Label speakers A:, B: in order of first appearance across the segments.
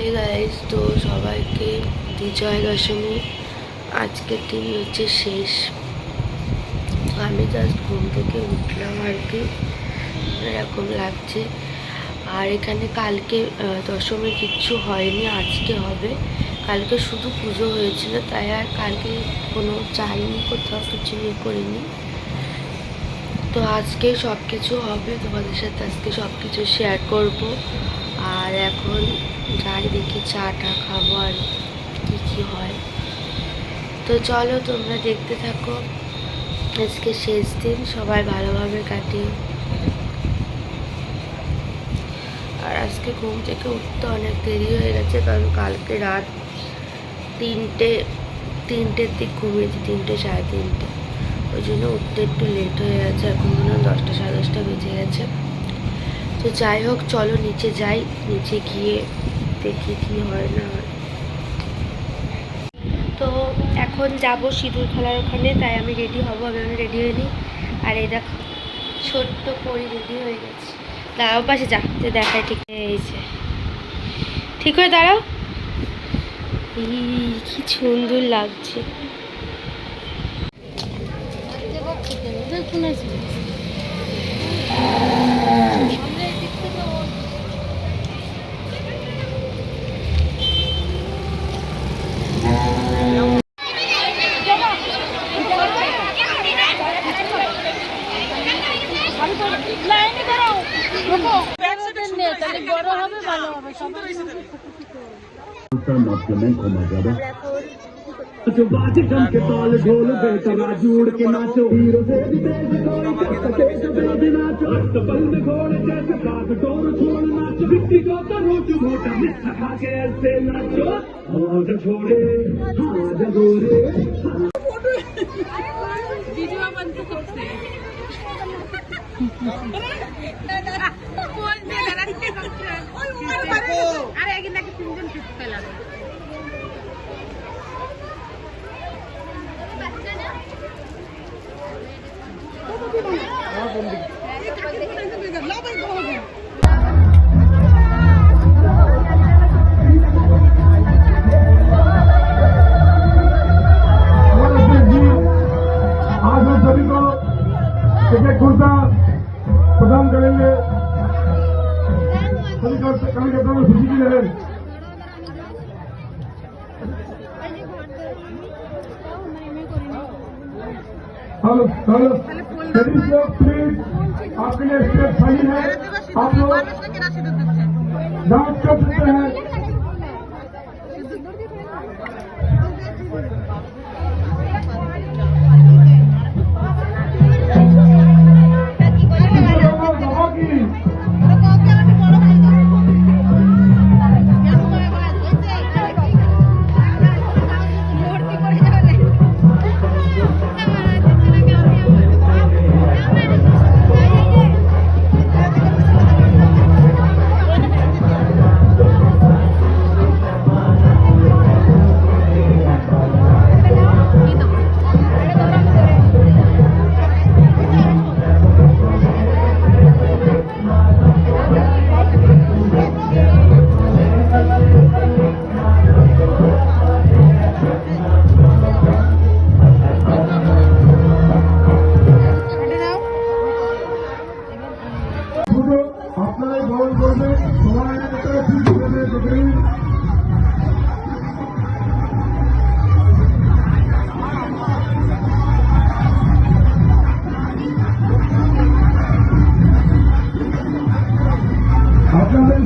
A: Hey guys তো সবাইকে বিজয় দশমী। আজকের দিন হচ্ছে শেষ। আমি জাস্ট ঘুম থেকে উঠলাম আর কি। এরকম লাগছে। আর এখানে কালকে দশমী কিচ্ছু হয়নি, আজকে হবে। কালকে শুধু পুজো হয়েছিল, তাই আর কালকে কোনো যাইনি কোথাও কিছু ইয়ে করিনি। তো আজকে সব কিছু হবে, তোমাদের সাথে আজকে সব কিছু শেয়ার করব। আর এখন যাই দেখি চাটা খাব আর কী কী হয়। তো চলো তোমরা দেখতে থাকো। আজকে শেষ দিন, সবাই ভালোভাবে কাটিয়ে আর আজকে ঘুম থেকে উঠতে অনেক দেরি হয়ে গেছে, কারণ কালকে রাত তিনটে, তিনটের দিক ঘুমিয়েছি, তিনটে সাড়ে তিনটে। ওই জন্য উঠতে একটু লেট হয়ে গেছে, এখন মনে হয় দশটা, সাড়ে দশটা বেজে গেছে। তো যাই হোক চলো নিচে যাই নিচে গিয়ে দেখি কি হয় না হয় তো এখন যাব সিঁদুর খেলার ওখানে তাই আমি রেডি হব আমি আমি রেডি হয়ে নিই আর এই দেখো ছোট্ট পরি রেডি হয়ে গেছে দাঁড়াও পাশে যা যে দেখায় ঠিক যে ঠিক হয়ে দাঁড়াও কি সুন্দর লাগছে
B: তাহলে
C: फ्लमेंको तो my brother. नाचो बाजी जम के ताल ढोल बेतरा तो जोड़ के नाचो। हीरो से भी तेज कोई कर सके जो बेबी नाचो। अस्तबल में घोड़े जैसे बाग डोर छोड़ नाचो। बिक्री को तो रोज मोटा मिस खा के ऐसे नाचो। हाँ छोड़े हाँ गोरे
D: वीडियो आप अंत करते हैं? प्रदान करेंगे सभी कार्यकर्ताओं को खुशी की लहर हम हेलो सभी लोग प्लीज आपके लिए स्टेज खाली है आप लोग डांस कर सकते हैं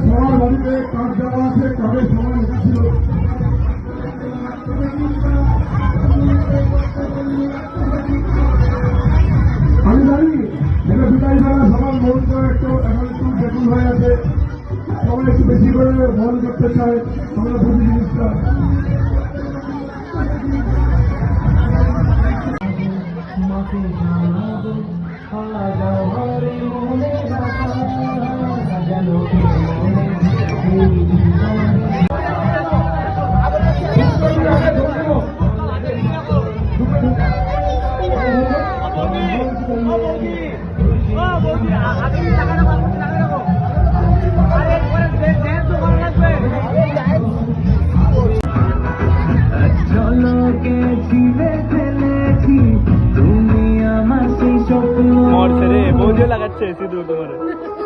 D: সবার বাড়িতে কাজ দেওয়া আছে, কবে সময় লেগেছিল আমি জানি এটা বিদায় বেলা সবার মন করে একটু এখন একটু বেকুল হয়ে আছে। সবাই একটু বেশি করে মন করতে চায় আমরা বুঝি জিনিসটা।
B: মরছে
E: রে বৌদিও লাগাচ্ছে সিধু তোমার।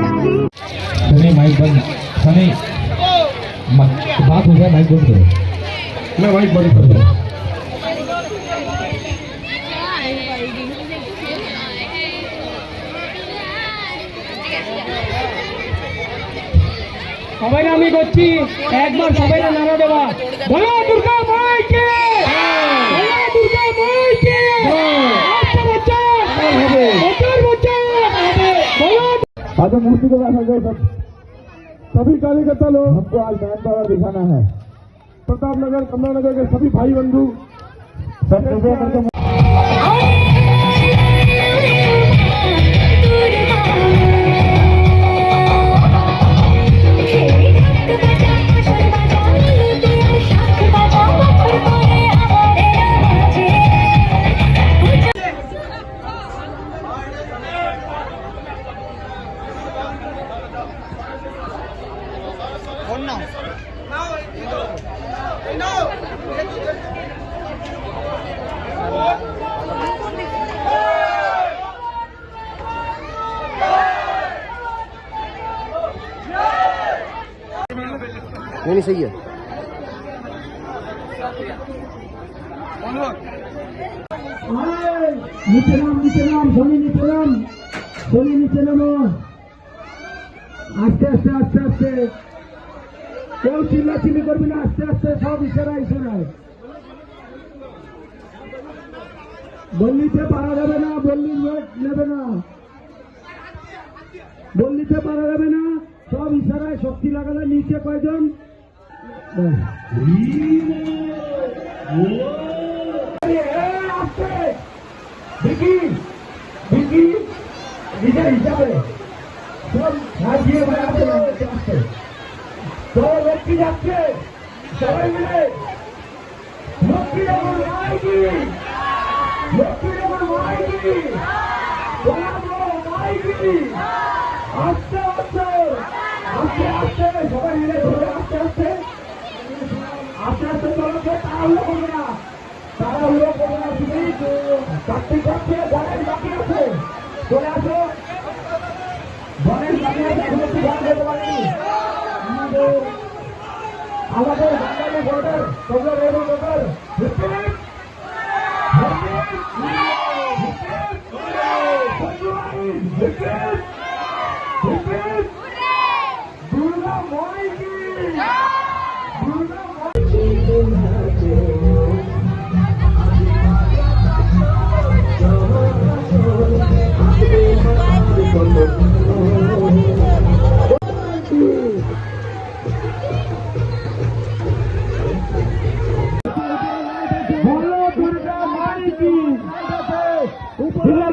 F: सनी माइक बंद सनी म- बात हो गया माइक बंद करो
D: मैं माइक बंद कर दूँ
F: সবাই আমি করছি একবার সবাই নাড়া দেবা বলো দুর্গা
D: आज मूर्ति के बैठा गए सब। सभी कार्यकर्ता लोग। हमको आज मैन पावर दिखाना है। प्रताप नगर कमला नगर के सभी भाई बंधु। सब कृपया करके
F: নিচে নাম নিচে নাম শনি নিচে নাম শনি নিচে নামো আস্তে আস্তে আস্তে আস্তে কেউ চিল্লা চিল্লি করবি না আস্তে আস্তে সব ইশারা ইশারায় বললিতে পারা যাবে না বললি ওয়েট নেবে না বললিতে পারা যাবে না সব ইশারায় শক্তি লাগালে নিচে কয়জন Рима! তাড়াহুড়ো করবে না। করবে না তুমি কার্তিক করছে চলে আমাদের আমাদের বাঙালি বর্ডার তোমরা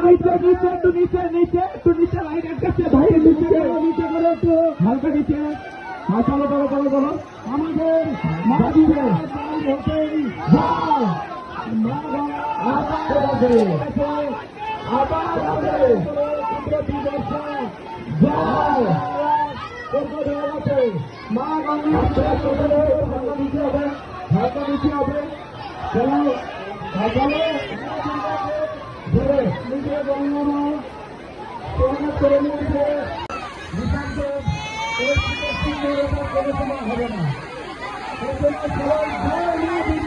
F: নিচে নিচে নিচে নিচে একটু নিচে লাইট আটকাচ্ছে ভাই হবে যাও মা গঙ্গা হালকা নিচে হবে হালকা নিচে হবে। চলো চলো ধরে নিজে গঙ্গা মা তোমাকে করে নিতান্ত হবে না। সবাই